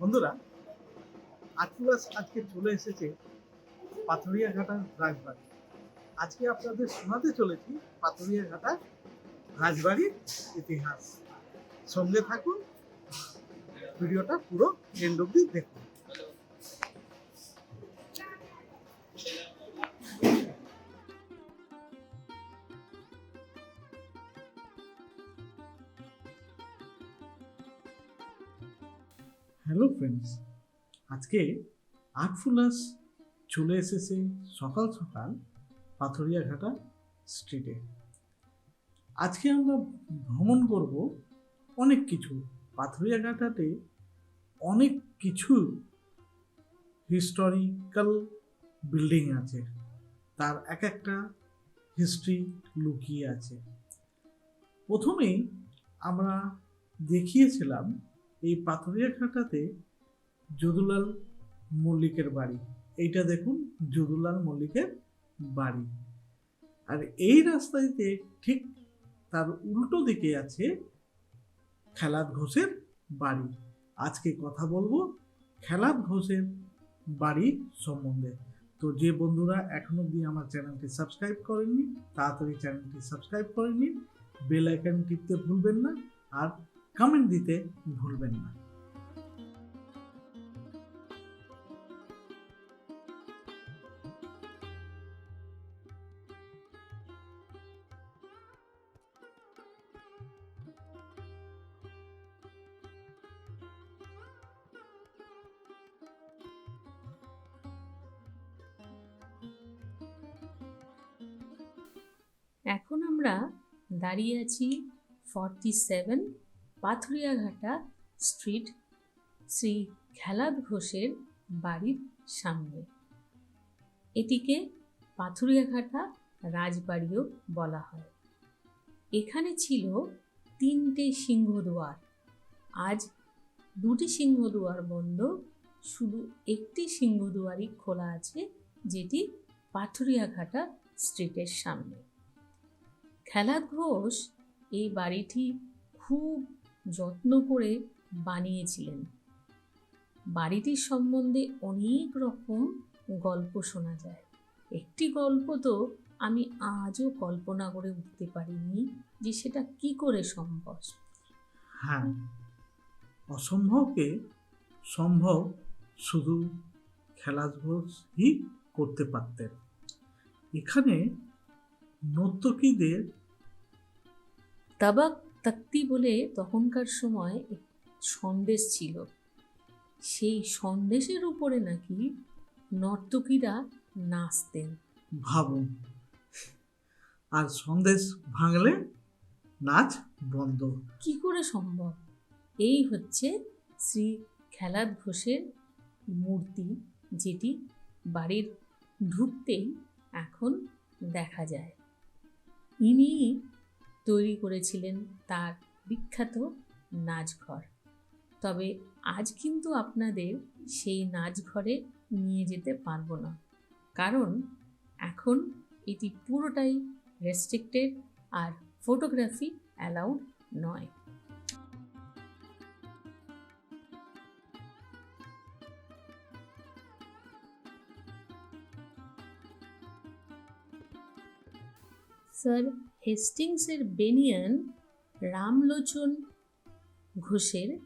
বন্ধুরা আটপুরাস আজকে চলে এসেছে পাথরিয়া ঘাটার রাজবাড়ি। আজকে আপনাদের শোনাতে চলেছি পাথরিয়া ঘাটার রাজবাড়ির ইতিহাস। সঙ্গে থাকুন, ভিডিওটা পুরো এন্ড অব্দি দেখুন। হ্যালো ফ্রেন্ডস আজকে আর্টফুলাস চলে এসেছে সকাল সকাল পাথরিয়া ঘাটা স্ট্রিটে আজকে আমরা ভ্রমণ করব অনেক কিছু। পাথরিয়া ঘাটাতে অনেক কিছু হিস্টোরিক্যাল বিল্ডিং আছে। তার এক একটা হিস্ট্রি লুকিয়ে আছে। প্রথমেই আমরা দেখিয়েছিলাম এই পাথরিয়া ঘাটাতে যদুলাল মল্লিকের বাড়ি। এইটা দেখুন, যদুলাল মল্লিকের বাড়ি। আর এই রাস্তাতে ঠিক তার উল্টো দিকে আছে খেলাদ ঘোষের বাড়ি। আজকে কথা বলব খেলাদ ঘোষের বাড়ি সম্বন্ধে। তো যে বন্ধুরা এখনও অবধি আমার চ্যানেলটি সাবস্ক্রাইব করেননি, তাড়াতাড়ি চ্যানেলটি সাবস্ক্রাইব করে নিন। বেল আইকন টিপতে ভুলবেন না। আর কমেন্ট দিতে ভুলবেন না। এখন আমরা দাঁড়িয়ে আছি forty seven Pathuriaghata street, Shri Khelat ঘোষের বাড়ির সামনে। এটিকে পাথুরিয়াঘাটা রাজবাড়িও বলা হয়। এখানে ছিল তিনটে সিংহদুয়ার। আজ দুটি সিংহদুয়ার বন্ধ, শুধু একটি সিংহদুয়ারই খোলা আছে, যেটি পাথুরিয়াঘাটা স্ট্রিটের সামনে। খেলাদ ঘোষ এই বাড়িটি খুব যত্ন করে বানিয়েছিলেন। বাড়িটির সম্বন্ধে অনেক রকম গল্প শোনা যায়। একটি গল্প তো আমি আজও কল্পনা করে উঠতে পারিনি যে সেটা কি করে সম্ভব। হ্যাঁ অসম্ভবকে সম্ভব শুধু খেলাধুলোই করতে পারতেন। এখানে নর্তকীদের তাবাক তাক্তি বলে তখনকার সময় এক সন্দেশ ছিল। সেই সন্দেশের উপরে নাকি নর্তকীরা নাচতেন। ভাবুন আর সন্দেশ ভাঙলে নাচ বন্ধ। কি করে সম্ভব? এই হচ্ছে শ্রী খেলাদ ঘোষের মূর্তি যেটি বাড়ির ঢুকতেই এখন দেখা যায়। ইনি তৈরি করেছিলেন তার বিখ্যাত নাচঘর। তবে আজ কিন্তু আপনাদের সেই নাচঘরে নিয়ে যেতে পারব না। কারণ এখন এটি পুরোটাই রেস্ট্রিক্টেড আর ফটোগ্রাফি অ্যালাউড নয়। স্যার হেস্টিংসের বেনিয়ান রামলোচন ঘোষের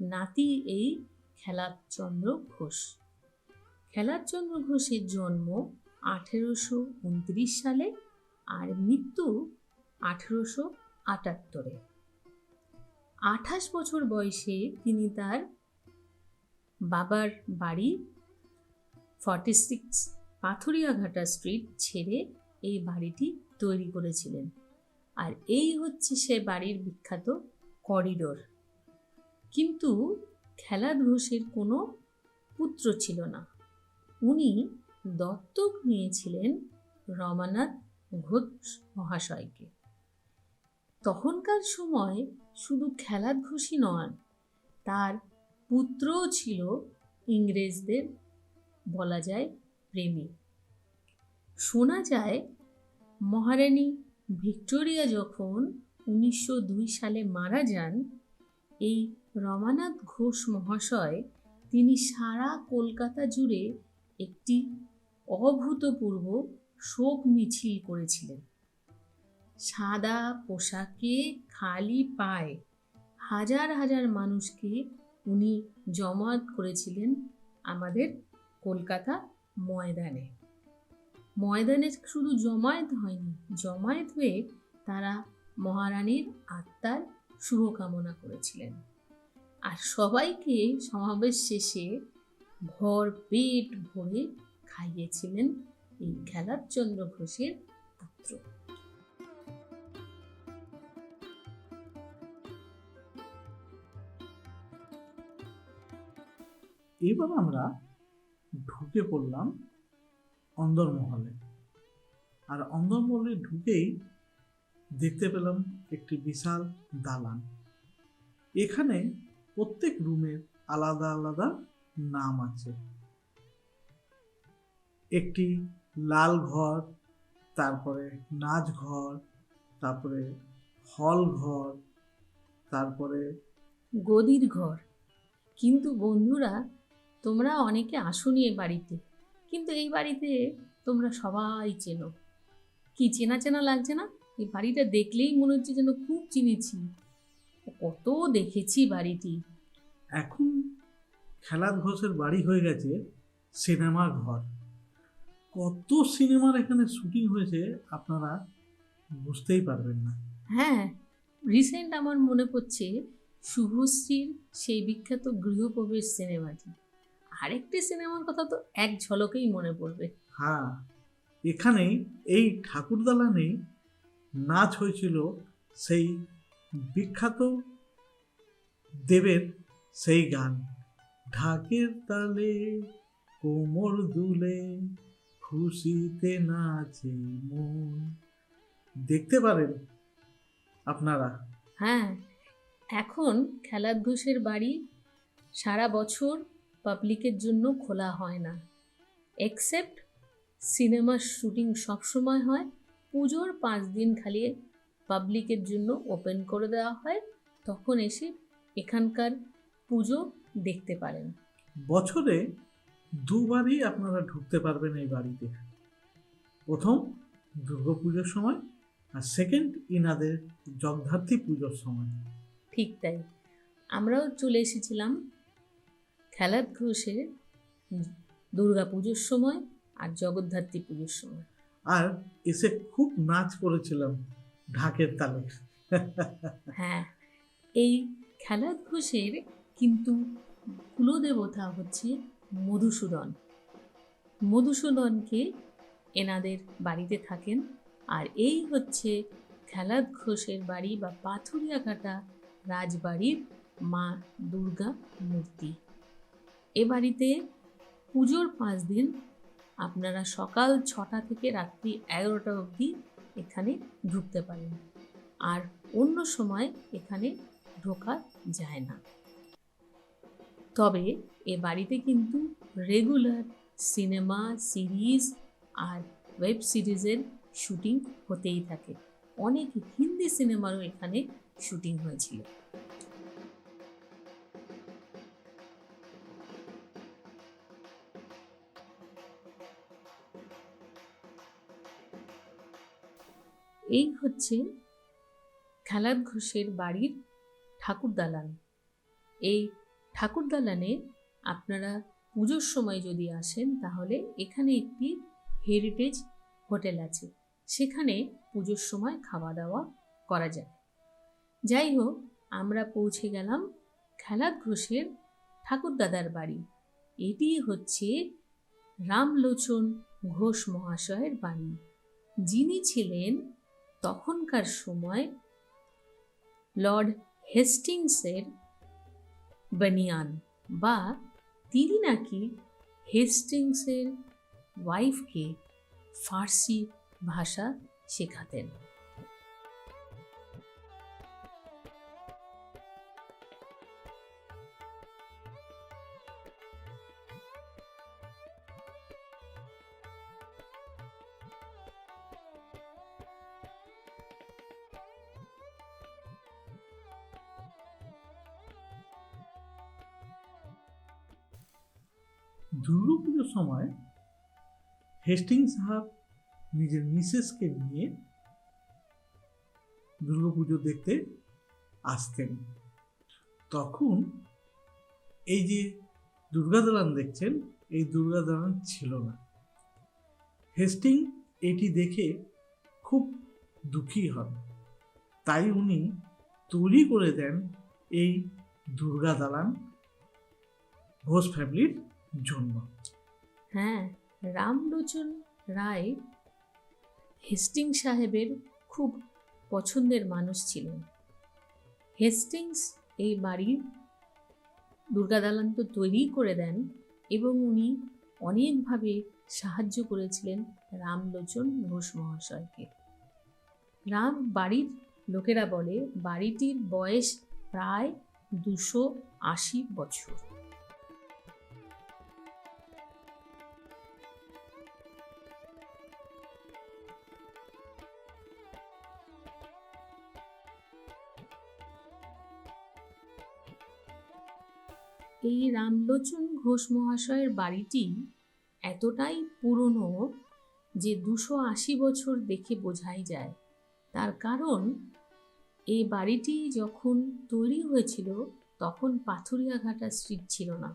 নাতি এই খেলাচন্দ্র ঘোষ। খেলাচন্দ্র ঘোষের জন্ম আঠেরোশো উনত্রিশ সালে আর মৃত্যু আঠেরোশো আটাত্তরে। আঠাশ বছর বয়সে তিনি তার বাবার বাড়ি ফর্টি সিক্স পাথুরিয়াঘাটা স্ট্রিট ছেড়ে এই বাড়িটি তৈরি করেছিলেন। আর এই হচ্ছে সে বাড়ির বিখ্যাত করিডোর। কিন্তু খেলাদ ঘোষের কোনো পুত্র ছিল না। উনি দত্তক নিয়েছিলেন রমানাথ ঘোষ মহাশয়কে। তখনকার সময় শুধু খেলাদ ঘোষই নন তার পুত্রও ছিল ইংরেজদের বলা যায় প্রেমী শোনা যায় মহারানী ভিক্টোরিয়া যখন উনিশশো দুই সালে মারা যান, এই রমানাথ ঘোষ মহাশয় তিনি সারা কলকাতা জুড়ে একটি অভূতপূর্ব শোক মিছিল করেছিলেন। সাদা পোশাকে খালি পায়ে হাজার হাজার মানুষকে উনি জমায়েত করেছিলেন আমাদের কলকাতা ময়দানে। ময়দানে শুধু জমায়েত হয়নি, জমায়েত হয়ে তারা মহারানীর আত্মার শুভকামনা করেছিলেন। আর সবাইকে সমাবেশ শেষে ভর পেট ভরে খাইয়েছিলেন এই খেলারচন্দ্র ঘোষের পুত্র। এবার আমরা ঢুকে পড়লাম অন্দরমহলে। আর অন্দরমহলে ঢুকেই দেখতে পেলাম একটি বিশাল দালান। এখানে প্রত্যেক রুমের আলাদা আলাদা নাম আছে। একটি লাল ঘর, তারপরে নাচ ঘর, তারপরে হল ঘর, তারপরে গদির ঘর। কিন্তু বন্ধুরা, তোমরা অনেকে আসুনি এ বাড়িতে। কিন্তু এই বাড়িতে তোমরা সবাই চেনো। কি চেনা চেনা লাগছে না? এই বাড়িটা দেখলেই মনে হচ্ছে যেন খুব চিনেছি। কত দেখেছি বাড়িটি। এখন খেলার ঘোষের বাড়ি হয়ে গেছে সিনেমা ঘর। কত সিনেমার এখানে শুটিং হয়েছে আপনারা বুঝতেই পারবেন না। হ্যাঁ রিসেন্ট আমার মনে পড়ছে শুভশ্রীর সেই বিখ্যাত গৃহপ্রবেশ সিনেমাটি। আরেকটি সিনেমার কথা তো এক ঝলকেই মনে পড়বে। হ্যাঁ এখানে এই ঠাকুরদালানে নাচ হয়েছিল সেই বিখ্যাত দেবের সেই গান। ঢাকের তালে কোমর দুলে খুশিতে নাচে মন। দেখতে পারেন আপনারা। হ্যাঁ এখন খেলার ঘোষের বাড়ি সারা বছর পাবলিকের জন্য খোলা হয় না। এক্সেপ্ট সিনেমার শুটিং সবসময় হয় পুজোর পাঁচ দিন খালি পাবলিকের জন্য ওপেন করে দেওয়া হয় তখন এসে এখানকার পুজো দেখতে পারেন। বছরে দুবারই আপনারা ঢুকতে পারবেন এই বাড়িতে। প্রথম দুর্গাপুজোর সময় আর সেকেন্ড ইনাদের জগদ্ধাত্রী পুজোর সময়। ঠিক তাই। আমরাও চলে এসেছিলাম খেলার ঘোষের দুর্গা পুজোর সময় আর জগদ্ধাত্রী পুজোর সময়। আর এসে খুব নাচ করেছিলাম ঢাকের তালে। হ্যাঁ এই খেলার ঘোষের কিন্তু কুলদেবতা হচ্ছে মধুসূদন। মধুসূদনকে এনাদের বাড়িতে থাকেন আর এই হচ্ছে খেলাদ ঘোষের বাড়ি বা পাথুরিয়া কাটা রাজবাড়ির মা দুর্গা মূর্তি। এ বাড়িতে পুজোর পাঁচ দিন। আপনারা সকাল ছটা থেকে রাত্রি এগারোটা অবধি এখানে ঢুকতে পারেন। আর অন্য সময় এখানে ঢোকা যায় না। তবে এ বাড়িতে কিন্তু রেগুলার সিনেমা, সিরিজ আর ওয়েব সিরিজের শুটিং হতেই থাকে। অনেক হিন্দি সিনেমারও এখানে শুটিং হয়েছিল। এই হচ্ছে খেলার ঘোষের বাড়ির ঠাকুর দালান। এই ঠাকুর দালানে আপনারা পুজোর সময় যদি আসেন, তাহলে এখানে একটি হেরিটেজ হোটেল আছে। সেখানে পুজোর সময় খাওয়া দাওয়া করা যায়। যাই হোক, আমরা পৌঁছে গেলাম খেলার ঘোষের ঠাকুরদাদার বাড়ি। এটি হচ্ছে রামলোচন ঘোষ মহাশয়ের বাড়ি। যিনি ছিলেন তখনকার সময় লর্ড হেস্টিংসের বানিয়ান বা তিনি নাকি হেস্টিংসের ওয়াইফকে ফার্সি ভাষা শেখাতেন। দুর্গাপুজোর সময় হেস্টিং সাহাব নিজের মিসেসকে নিয়ে দুর্গাপুজো দেখতে আসতেন। তখন এই যে দুর্গা দালান দেখছেন, এই দুর্গা দালান ছিল না। হেস্টিং এটি দেখে খুব দুঃখী হন। তাই উনি তৈরি করে দেন এই দুর্গা দালান ঘোষ ফ্যামিলির জন্য। হ্যাঁ রামলোচন রায় হেস্টিং সাহেবের খুব পছন্দের মানুষ ছিলেন। হেস্টিংস এই বাড়ির দুর্গা দালান তো তৈরি করে দেন এবং উনি অনেকভাবে সাহায্য করেছিলেন রামলোচন ঘোষ মহাশয়কে। রাম বাড়ির লোকেরা বলে, বাড়িটির বয়স প্রায় দুশো আশি বছর। রামলোচন ঘোষ মহাশয়ের বাড়িটি এতটাই পুরনো যে দুশো আশি বছর দেখে বোঝাই যায়। তার কারণ এই বাড়িটি যখন তৈরি হয়েছিল, তখন পাথুরিয়াঘাটা স্ট্রিট ছিল না।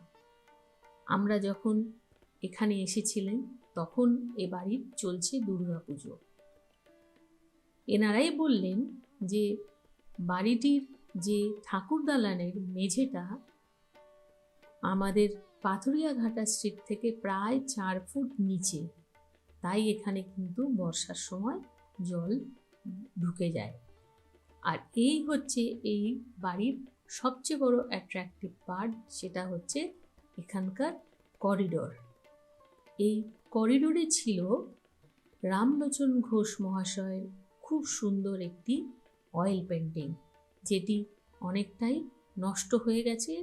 আমরা যখন এখানে এসেছিলেন, তখন এ বাড়ির চলছে দুর্গাপুজো এনারাই বললেন যে, বাড়িটির যে ঠাকুর দালানের মেঝেটা আমাদের পাথুরিয়াঘাটা স্ট্রিট থেকে প্রায় চার ফুট নিচে। তাই এখানে কিন্তু বর্ষার সময় জল ঢুকে যায়। আর এই হচ্ছে এই বাড়ির সবচেয়ে বড় অ্যাট্রাকটিভ পার্ট সেটা হচ্ছে এখানকার করিডোর এই করিডোরে ছিল রামলোচন ঘোষ মহাশয়ের খুব সুন্দর একটি অয়েল পেন্টিং যেটি অনেকটাই নষ্ট হয়ে গেছে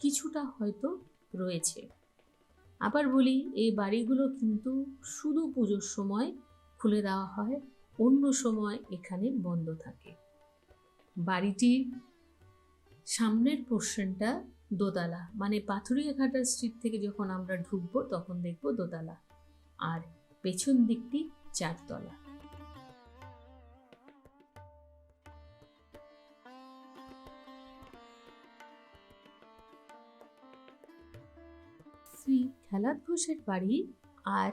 কিছুটা হয়তো রয়েছে। আবার বলি, এই বাড়িগুলো কিন্তু শুধু পুজোর সময় খুলে দেওয়া হয়, অন্য সময় এখানে বন্ধ থাকে। বাড়িটির সামনের পোর্শনটা দোতলা মানে পাথুরিয়াঘাটা স্ট্রিট থেকে যখন আমরা ঢুকবো, তখন দেখব দোতলা। আর পেছন দিকটি চারতলা। শ্রী খেলাদ ঘোষের বাড়ি আর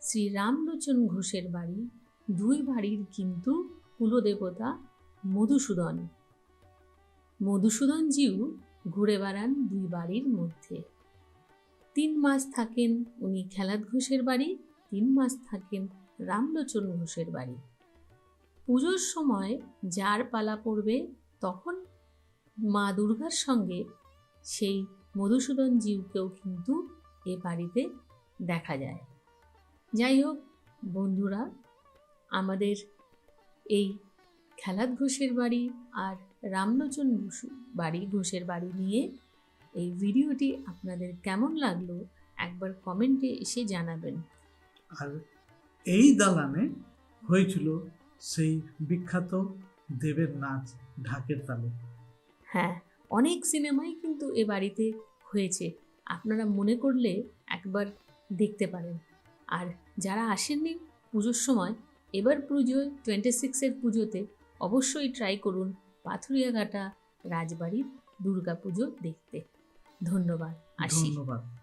শ্রী রামলোচন ঘোষের বাড়ি। দুই বাড়ির কিন্তু কুলদেবতা মধুসূদন। মধুসূদনজিও ঘুরে বেড়ান দুই বাড়ির মধ্যে। তিন মাস থাকেন উনি খেলাদ ঘোষের বাড়ি, তিন মাস থাকেন রামলোচন ঘোষের বাড়ি। পুজোর সময় যার পালা পড়বে তখন মা দুর্গার সঙ্গে সেই মধুসূদন জিউকেও কিন্তু এ বাড়িতে দেখা যায়। যাই হোক বন্ধুরা আমাদের এই খেলাদ ঘোষের বাড়ি আর রামলোচন বসু বাড়ি ঘোষের বাড়ি নিয়ে এই ভিডিওটি আপনাদের কেমন লাগল একবার কমেন্টে এসে জানাবেন। আর এই দালানে হয়েছিল সেই বিখ্যাত দেবের নাচ ঢাকের তালে। হ্যাঁ অনেক সিনেমাই কিন্তু এ বাড়িতে হয়েছে। আপনারা মনে করলে একবার দেখতে পারেন। আর যারা আসেননি পুজোর সময়, এবার পুজোয় টোয়েন্টি সিক্সের পুজোতে অবশ্যই ট্রাই করুন পাথুরিয়াঘাটা রাজবাড়ির দুর্গা পুজো দেখতে। ধন্যবাদ, আসি। ধন্যবাদ।